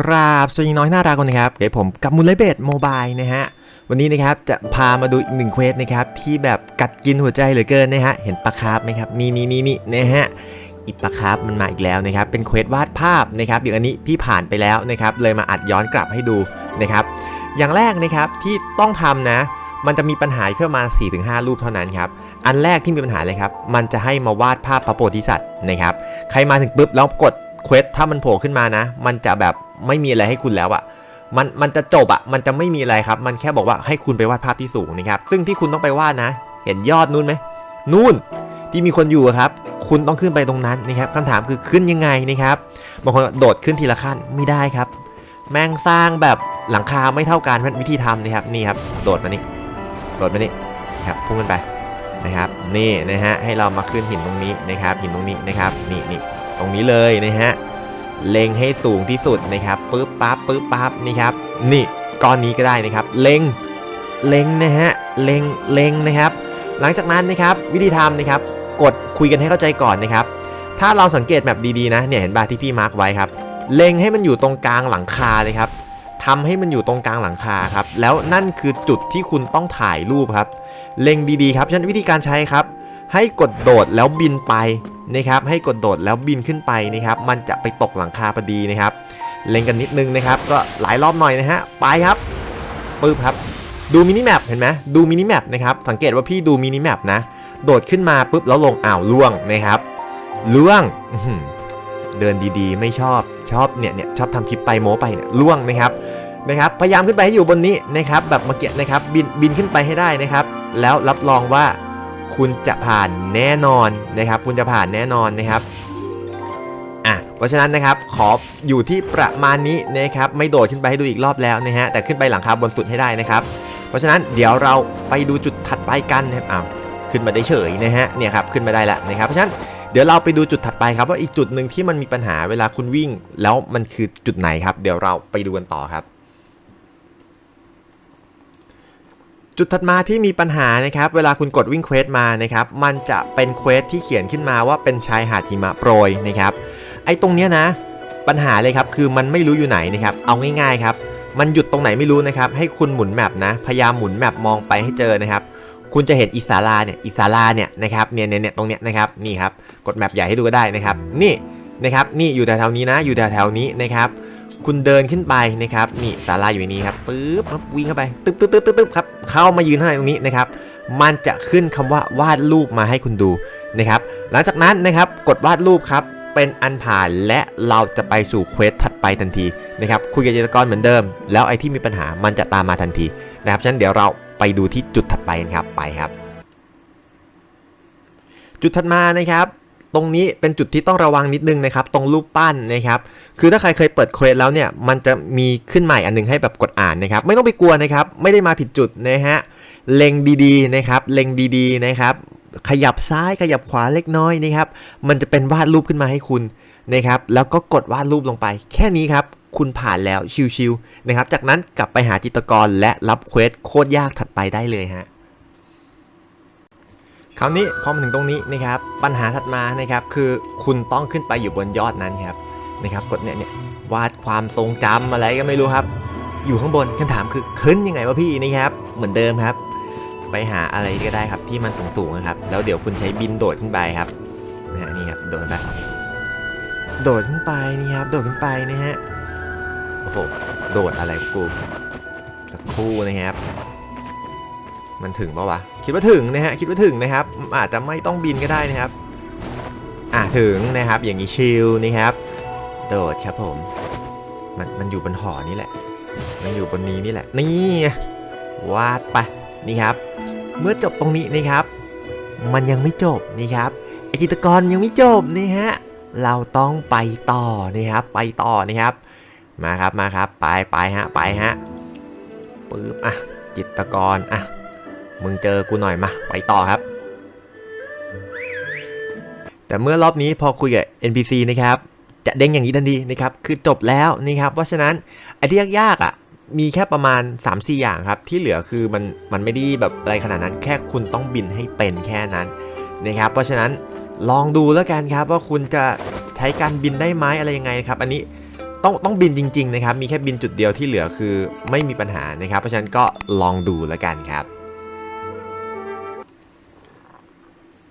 กราบสวัสดีน้อยน่ารักคนนะครับ เดี๋ยวผมกับมูลเลเบตโมบายนะฮะ วันนี้นะครับจะพามาดูอีกหนึ่งเควสนะครับที่แบบกัดกินหัวใจเหลือเกินนะฮะ เห็นปลาคาร์ฟไหมครับ นี่นี่นี่นี่นะฮะอีปลาคาร์ฟมันมาอีกแล้วนะครับ เป็นเควสวาดภาพนะครับอย่างอันนี้พี่ผ่านไปแล้วนะครับ เลยมาอัดย้อนกลับให้ดูนะครับ อย่างแรกนะครับที่ต้องทำนะ มันจะมีปัญหาขึ้นมา 4-5 รูปเท่านั้นครับ อันแรกที่มีปัญหาเลยครับ มันจะให้มาวาดภาพพระโพธิสัตว์นะครับ ใครมาถึงปุ๊บแล้วกดเควสถ้ามันโผล่ขึ้นมานะ มันจะแบบ ไม่มีอะไรให้คุณแล้วอะมันมันจะจบอะมันจะไม่มีอะไรครับ มันแค่บอกว่าให้คุณไปวาดภาพที่สูงนะครับ ซึ่งที่คุณต้องไปวาดนะ เห็นยอดนู้นไหมนู่นที่มีคนอยู่อะครับ คุณต้องขึ้นไปตรงนั้นนะครับคำถามคือขึ้นยังไงนะครับบางคนโดดขึ้นทีละขั้นไม่ได้ครับ แม่งสร้างแบบหลังคาไม่เท่ากันวิธีทำนะครับนี่ครับ โดดมานี่โดดมานี่นครับพุ่งขึ้นไปนะครับ นี่นะฮะให้เรามาขึ้นหินตรงนี้นะครับ หินตรงนี้นะครับ นี่นี่ตรงนี้เลยนะฮะ เล็งให้สูงที่สุดนะครับปึ๊บปั๊บปึ๊บปั๊บนี่ครับนี่ก้อนนี้ก็ได้นะครับ เล็งเล็งนะฮะเล็งเล็งนะครับ หลังจากนั้นนะครับวิธีทำนะครับ กดคุยกันให้เข้าใจก่อนนะครับ ถ้าเราสังเกตแบบดีๆนะเนี่ยเห็นบ่าที่พี่มาร์กไว้ครับ เล็งให้มันอยู่ตรงกลางหลังคาเลยครับทำให้มันอยู่ตรงกลางหลังคาครับ แล้วนั่นคือจุดที่คุณต้องถ่ายรูปครับ เล็งดีๆครับฉะนั้นวิธีการใช้ครับ ให้กดโดดแล้วบินไปนะครับ ให้กดโดดแล้วบินขึ้นไปนะครับ มันจะไปตกหลังคาพอดีนะครับ เล็งกันนิดนึงนะครับ ก็หลายรอบหน่อยนะฮะ ไปครับ ปึ๊บครับ ดูมินิแมปเห็นไหมดูมินิแมปนะครับ สังเกตว่าพี่ดูมินิแมปนะ โดดขึ้นมาปุ๊บแล้วลงอ่าวล่วงนะครับ ล่วง เดินดีๆ ไม่ชอบ ชอบเนี่ยเนี่ยชอบทำคลิปไปโม้ไปเนี่ยล่วงนะครับ นะครับ พยายามขึ้นไปให้อยู่บนนี้นะครับ แบบเมื่อกี้นะครับ บินบินขึ้นไปให้ได้นะครับ แล้วรับรองว่า คุณจะผ่านแน่นอนนะครับ คุณจะผ่านแน่นอนนะครับอะเพราะฉะนั้นนะครับขออยู่ที่ประมาณนี้นะครับไม่โดดขึ้นไปให้ดูอีกรอบแล้วนะฮะแต่ขึ้นไปหลังคาบนสุดให้ได้นะครับ เพราะฉะนั้นเดี๋ยวเราไปดูจุดถัดไปกันนะครับอ้าวขึ้นมาได้เฉยนะฮะเนี่ยครับขึ้นมาได้แล้วนะครับเพราะฉะนั้นเดี๋ยวเราไปดูจุดถัดไปครับว่าอีกจุดหนึ่งที่มันมีปัญหาเวลาคุณวิ่ง แล้วมันคือจุดไหนครับ เดี๋ยวเราไปดูกันต่อครับ จุดถัดมาที่มีปัญหานะครับ เวลาคุณกดวิ่งเควสมานะครับ มันจะเป็นเควสที่เขียนขึ้นมาว่าเป็นชายหาดหิมะโปรยนะครับ ไอ้ตรงเนี้ยนะ ปัญหาเลยครับ คือมันไม่รู้อยู่ไหนนะครับ เอาง่ายๆครับ มันหยุดตรงไหนไม่รู้นะครับ ให้คุณหมุนแมปนะ พยายามหมุนแมปมองไปให้เจอนะครับ คุณจะเห็นอิสาลาเนี่ย อิสาลาเนี่ยนะครับเนี่ยเนี่ยเนี่ยตรงเนี้ยนะครับ นี่ครับ กดแมปใหญ่ให้ดูก็ได้นะครับ นี่นะครับ นี่อยู่แถวๆนี้นะ อยู่แถวๆนี้นะครับ คุณเดินขึ้นไปนะครับนี่ศาลาอยู่ในนี้ครับปึ๊บวิ่งเข้าไปตึ๊บตึ๊บตึ๊บตึ๊บบครับเข้ามายืนข้างในตรงนี้นะครับมันจะขึ้นคำว่าวาดรูปมาให้คุณดูนะครับ หลังจากนั้นนะครับกดวาดรูปครับเป็นอันผ่านและเราจะไปสู่เควสถัดไปทันทีนะครับคุยกับจิตกรเหมือนเดิม แล้วไอ้ที่มีปัญหามันจะตามมาทันทีนะครับฉะนั้นเดี๋ยวเราไปดูที่จุดถัดไปกันครับไปครับ จุดถัดมานะครับ ตรงนี้เป็นจุดที่ต้องระวังนิดนึงนะครับ ตรงรูปปั้นนะครับ คือถ้าใครเคยเปิดเควสแล้วเนี่ย มันจะมีขึ้นใหม่อันหนึงให้แบบกดอ่านนะครับ ไม่ต้องไปกลัวนะครับ ไม่ได้มาผิดจุดนะฮะ เล็งดีๆนะครับ เล็งดีๆนะครับ ขยับซ้ายขยับขวาเล็กน้อยนะครับ มันจะเป็นวาดรูปขึ้นมาให้คุณนะครับ แล้วก็กดวาดรูปลงไป แค่นี้ครับคุณผ่านแล้วชิวๆนะครับ จากนั้นกลับไปหาจิตรกรและรับเควสโคตรยากถัดไปได้เลยฮะ คราวนี้พอมาถึงตรงนี้นะครับปัญหาถัดมานะครับคือคุณต้องขึ้นไปอยู่บนยอดนั้นครับนะครับกดเนี่ยเนี่ยวาดความทรงจำอะไรก็ไม่รู้ครับ อยู่ข้างบนคำถามคือขึ้นยังไงวะพี่นะครับ เหมือนเดิมครับ ไปหาอะไรก็ได้ครับที่มันสูงๆนะครับ แล้วเดี๋ยวคุณใช้บินโดดขึ้นไปครับนะฮะนี่ครับโดดขึ้นไปโดดขึ้นไปนี่ครับโดดขึ้นไปนะฮะโอ้โหโดดอะไรกูสักครู่นะครับ มันถึงปะวะ คิดว่าถึงนะฮะ คิดว่าถึงนะครับ อาจจะไม่ต้องบินก็ได้นะครับ อะถึงนะครับ อย่างนี้ชิลนะครับ โดดครับผม มันมันอยู่บนหอนี่แหละ มันอยู่บนนี้นี่แหละ นี่วาดไปนี่ครับ เมื่อจบตรงนี้นะครับ มันยังไม่จบนี่ครับไอจิตกรยังไม่จบนี่ฮะ เราต้องไปต่อนะครับ ไปต่อนะครับ มาครับมาครับ ไปไปฮะไปฮะปึ๊บอะจิตกรอะ มึงเจอกูหน่อยมาไปต่อครับ แต่เมื่อรอบนี้พอคุยกับ NPC นะครับจะเด้งอย่างนี้ทันทีนะครับ คือจบแล้วนะครับ เพราะฉะนั้นไอ้ที่ยากๆอะ มีแค่ประมาณ 3-4 อย่างครับ ที่เหลือคือมันมันไม่ได้แบบอะไรขนาดนั้น แค่คุณต้องบินให้เป็นแค่นั้นนะครับ เพราะฉะนั้นลองดูแล้วกันครับว่าคุณจะใช้การบินได้ไหมอะไรยังไงครับ อันนี้ต้องต้องบินจริง ๆ นะครับ มีแค่บินจุดเดียวที่เหลือคือไม่มีปัญหานะครับ เพราะฉะนั้นก็ลองดูแล้วกันครับ